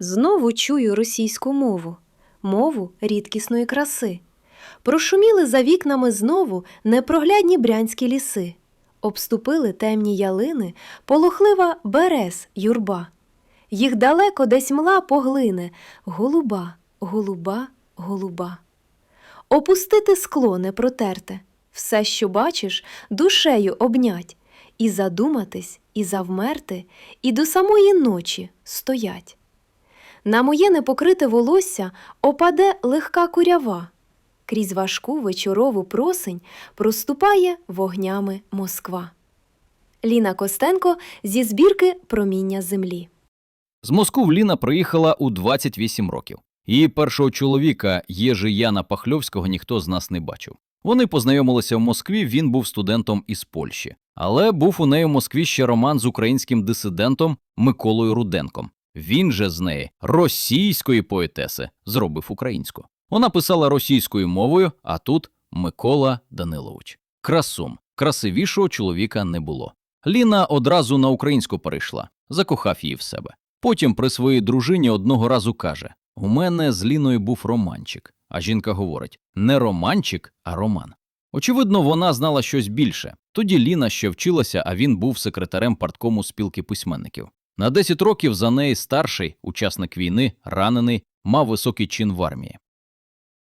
Знову чую російську мову, мову рідкісної краси. Прошуміли за вікнами знову непроглядні брянські ліси, обступили темні ялини, полохлива берез юрба. Їх далеко десь мла поглине, голуба, голуба, голуба. Опустити скло не протерте, все, що бачиш, душею обнять, і задуматись, і завмерти, і до самої ночі стоять. На моє непокрите волосся опаде легка курява. Крізь важку вечорову просень проступає вогнями Москва. Ліна Костенко зі збірки Проміння землі. З Москов Ліна приїхала у 28 років. Її першого чоловіка Єжи Яна Пахльовського ніхто з нас не бачив. Вони познайомилися в Москві, він був студентом із Польщі. Але був у неї в Москві ще роман з українським дисидентом Миколою Руденком. Він же з неї, російської поетеси, зробив українську. Вона писала російською мовою, а тут Микола Данилович. Красум. Красивішого чоловіка не було. Ліна одразу на українську перейшла, закохав її в себе. Потім при своїй дружині одного разу каже: У мене з Ліною був романчик. А жінка говорить: не романчик, а роман. Очевидно, вона знала щось більше. Тоді Ліна ще вчилася, а він був секретарем парткому спілки письменників. На 10 років за неї старший учасник війни, ранений, мав високий чин в армії.